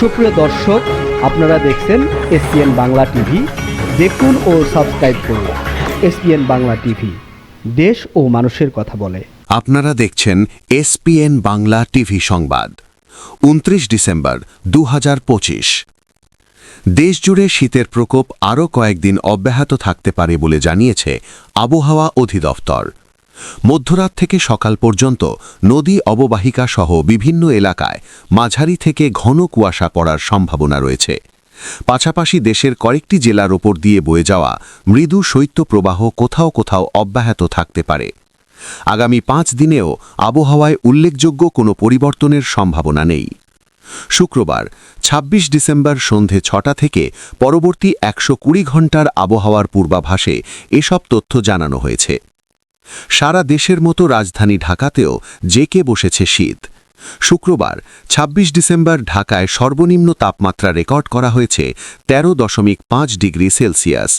সুপ্রিয় দর্শক, আপনারা দেখছেন এসপিএন বাংলা টিভি। দেখুন ও সাবস্ক্রাইব করুন এসপিএন বাংলা টিভি। দেশ ও মানুষের কথা বলে। আপনারা দেখছেন এসপিএন বাংলা টিভি সংবাদ, উনত্রিশ ডিসেম্বর দু হাজার পঁচিশ। দেশজুড়ে শীতের প্রকোপ আরও কয়েকদিন অব্যাহত থাকতে পারে বলে জানিয়েছে আবহাওয়া অধিদপ্তর। মধ্যরাত থেকে সকাল পর্যন্ত নদী অববাহিকা সহ বিভিন্ন এলাকায় মাঝারি থেকে ঘন কুয়াশা পড়ার সম্ভাবনা রয়েছে। পাশাপাশি দেশের কয়েকটি জেলার ওপর দিয়ে বয়ে যাওয়া মৃদু শৈত্যপ্রবাহ কোথাও কোথাও অব্যাহত থাকতে পারে। আগামী পাঁচ দিনেও আবহাওয়ায় উল্লেখযোগ্য কোনো পরিবর্তনের সম্ভাবনা নেই। শুক্রবার ২৬ ডিসেম্বর সন্ধে ছটা থেকে পরবর্তী একশো কুড়ি ঘণ্টার আবহাওয়ার পূর্বাভাসে এসব তথ্য জানানো হয়েছে। সারা দেশের মতো রাজধানী ঢাকাতেও জেকে বসেছে শীত। শুক্রবার ২৬ ডিসেম্বর ঢাকায় সর্বনিম্ন তাপমাত্রা রেকর্ড করা হয়েছে তেরো দশমিক পাঁচ ডিগ্রি সেলসিয়াস।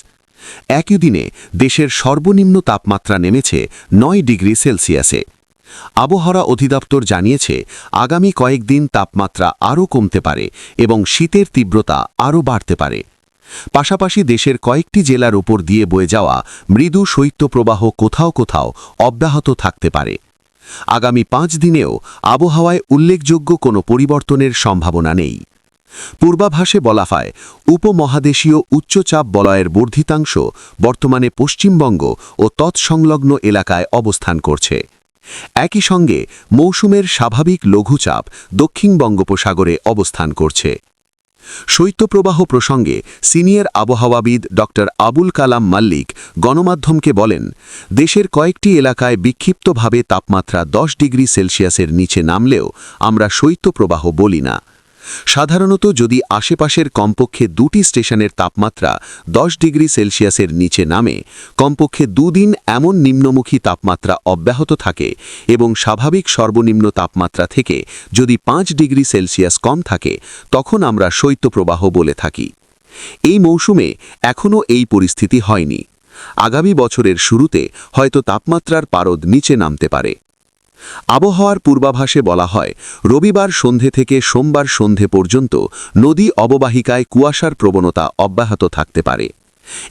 একই দিনে দেশের সর্বনিম্ন তাপমাত্রা নেমেছে নয় ডিগ্রি সেলসিয়াসে। আবহাওয়া অধিদপ্তর জানিয়েছে, আগামী কয়েকদিন তাপমাত্রা আরও কমতে পারে এবং শীতের তীব্রতা আরও বাড়তে পারে। পাশাপাশি দেশের কয়েকটি জেলার উপর দিয়ে বয়ে যাওয়া মৃদু শৈত্যপ্রবাহ কোথাও কোথাও অব্যাহত থাকতে পারে। আগামী পাঁচ দিনেও আবহাওয়ায় উল্লেখযোগ্য কোনো পরিবর্তনের সম্ভাবনা নেই। পূর্বাভাসে বলা হয়, উপমহাদেশীয় উচ্চচাপ বলয়ের বর্ধিতাংশ বর্তমানে পশ্চিমবঙ্গ ও তৎসংলগ্ন এলাকায় অবস্থান করছে। একই সঙ্গে মৌসুমের স্বাভাবিক লঘুচাপ দক্ষিণ বঙ্গোপসাগরে অবস্থান করছে। শৈত্যপ্রবাহ প্রসঙ্গে সিনিয়র আবহাওয়াবিদ ড. আবুল কালাম মাল্লিক গণমাধ্যমকে বলেন, দেশের কয়েকটি এলাকায় বিক্ষিপ্তভাবে তাপমাত্রা দশ ডিগ্রি সেলসিয়াসের নিচে নামলেও আমরা শৈত্যপ্রবাহ বলি না। সাধারণত যদি আশেপাশের কমপক্ষে দুটি স্টেশনের তাপমাত্রা দশ ডিগ্রি সেলসিয়াসের নিচে নামে, কমপক্ষে দুদিন এমন নিম্নমুখী তাপমাত্রা অব্যাহত থাকে এবং স্বাভাবিক সর্বনিম্ন তাপমাত্রা থেকে যদি পাঁচ ডিগ্রি সেলসিয়াস কম থাকে, তখন আমরা শৈত্যপ্রবাহ বলে থাকি। এই মৌসুমে এখনও এই পরিস্থিতি হয়নি। আগামী বছরের শুরুতে হয়তো তাপমাত্রার পারদ নিচে নামতে পারে। আবহাওয়ার পূর্বাভাসে বলা হয়, রবিবার সন্ধে থেকে সোমবার সন্ধে পর্যন্ত নদী অববাহিকায় কুয়াশার প্রবণতা অব্যাহত থাকতে পারে।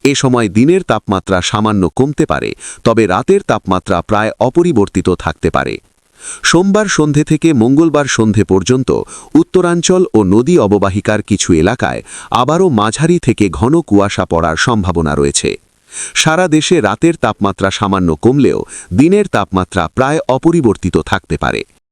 এ সময় দিনের তাপমাত্রা সামান্য কমতে পারে, তবে রাতের তাপমাত্রা প্রায় অপরিবর্তিত থাকতে পারে। সোমবার সন্ধে থেকে মঙ্গলবার সন্ধে পর্যন্ত উত্তরাঞ্চল ও নদী অববাহিকার কিছু এলাকায় আবারও মাঝারি থেকে ঘন কুয়াশা পড়ার সম্ভাবনা রয়েছে। সারা দেশে রাতের তাপমাত্রা সামান্য কমলেও দিনের তাপমাত্রা প্রায় অপরিবর্তিত থাকতে পারে।